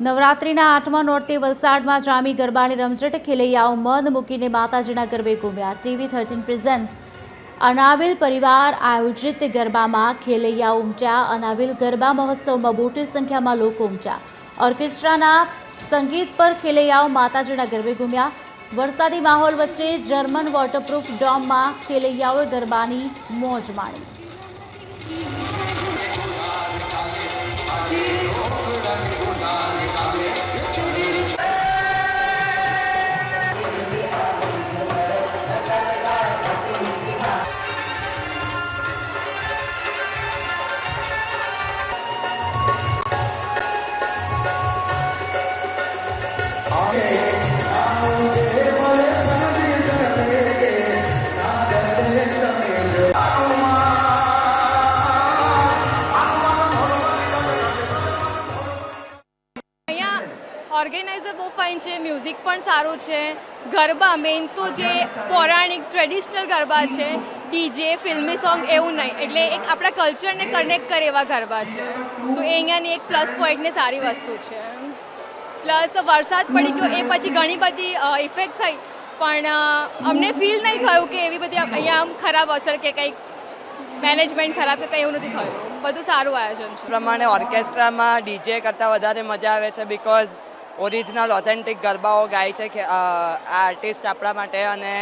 નવરાત્રિના આઠમા નોરતે વલસાડમાં જામી ગરબાની રમઝટ ખેલૈયાઓ મન મૂકીને માતાજીના ગરબે ઘૂમ્યા ટીવી થર્ટીન પ્રેઝન્સ અનાવિલ પરિવાર આયોજિત ગરબામાં ખેલૈયાઓ ઉમટ્યા. અનાવિલ ગરબા મહોત્સવમાં મોટી સંખ્યામાં લોકો ઉમટ્યા. ઓર્કેસ્ટ્રાના સંગીત પર ખેલૈયાઓ માતાજીના ગરબે ઘૂમ્યા વરસાદી માહોલ વચ્ચે જર્મન વોટરપ્રૂફ ડોમમાં ખેલૈયાઓએ ગરબાની મોજ માણી. ઓર્ગેનાઇઝર બહુ ફાઇન છે મ્યુઝિક પણ સારું છે. ગરબા મેઇન તો જે પૌરાણિક ટ્રેડિશનલ ગરબા છે ડીજે ફિલ્મી સોંગ એવું નહીં. એટલે એક આપણા કલ્ચરને કનેક્ટ કરે એવા ગરબા છે. તો એ અહીંયાની એક પ્લસ પોઈન્ટને સારી વસ્તુ છે. પ્લસ વરસાદ પડી ગયો, એ પછી ઘણી બધી ઇફેક્ટ થઈ. પણ અમને ફીલ નહીં થયું કે એવી બધી અહીંયા આમ ખરાબ અસર કે કંઈક મેનેજમેન્ટ ખરાબ કે કંઈ એવું નથી થયું. બધું સારું આયોજન છે. પ્રમાણે ઓર્કેસ્ટ્રામાં ડીજે કરતાં વધારે મજા આવે છે બિકોઝ ઓરિજિનલ ઓથેન્ટિક ગરબાઓ ગાય છે કે આ આર્ટિસ્ટ આપણા માટે અને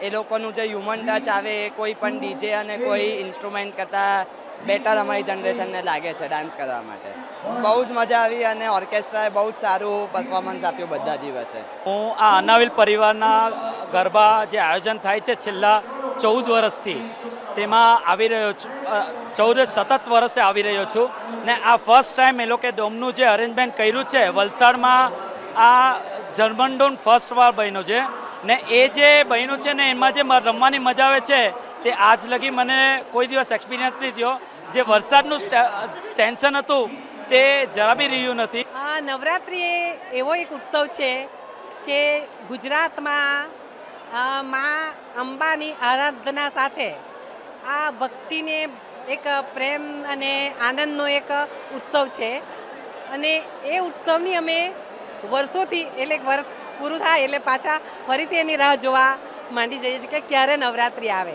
એ લોકોનું જે હ્યુમન ટચ આવે એ કોઈ પણ ડીજે અને કોઈ ઇન્સ્ટ્રુમેન્ટ કરતાં બેટર અમારી જનરેશનને લાગે છે ડાન્સ કરવા માટે. બહુ જ મજા આવી અને ઓર્કેસ્ટ્રાએ બહુ જ સારું પરફોર્મન્સ આપ્યું બધા દિવસે. હું આ અનાવિલ પરિવારના ગરબા જે આયોજન થાય છે છેલ્લા ચૌદ વર્ષથી તેમાં આવી રહ્યો છું. ચૌદ સતત વર્ષે આવી રહ્યો છું. ને આ ફર્સ્ટ ટાઈમ એ લોકોએ ડોમનું જે અરેન્જમેન્ટ કર્યું છે, વલસાડમાં આ જર્મન ડોમ ફર્સ્ટ વાર બન્યો છે. ને એ જે બન્યું છે ને, એમાં જે રમવાની મજા આવે છે, તે આજ લગી મને કોઈ દિવસ એક્સપિરિયન્સ નહીં થયો. જે વરસાદનું ટેન્શન હતું, તે જરા બી રહ્યું નથી. આ નવરાત્રિ એ એવો એક ઉત્સવ છે કે ગુજરાતમાં મા અંબાની આરાધના સાથે આ ભક્તિને એક પ્રેમ અને આનંદનો એક ઉત્સવ છે. અને એ ઉત્સવની અમે વર્ષોથી એટલે વર્ષ પૂરું થાય એટલે પાછા ફરીથી એની રાહ જોવા માંડી જઈએ છીએ કે ક્યારે નવરાત્રિ આવે.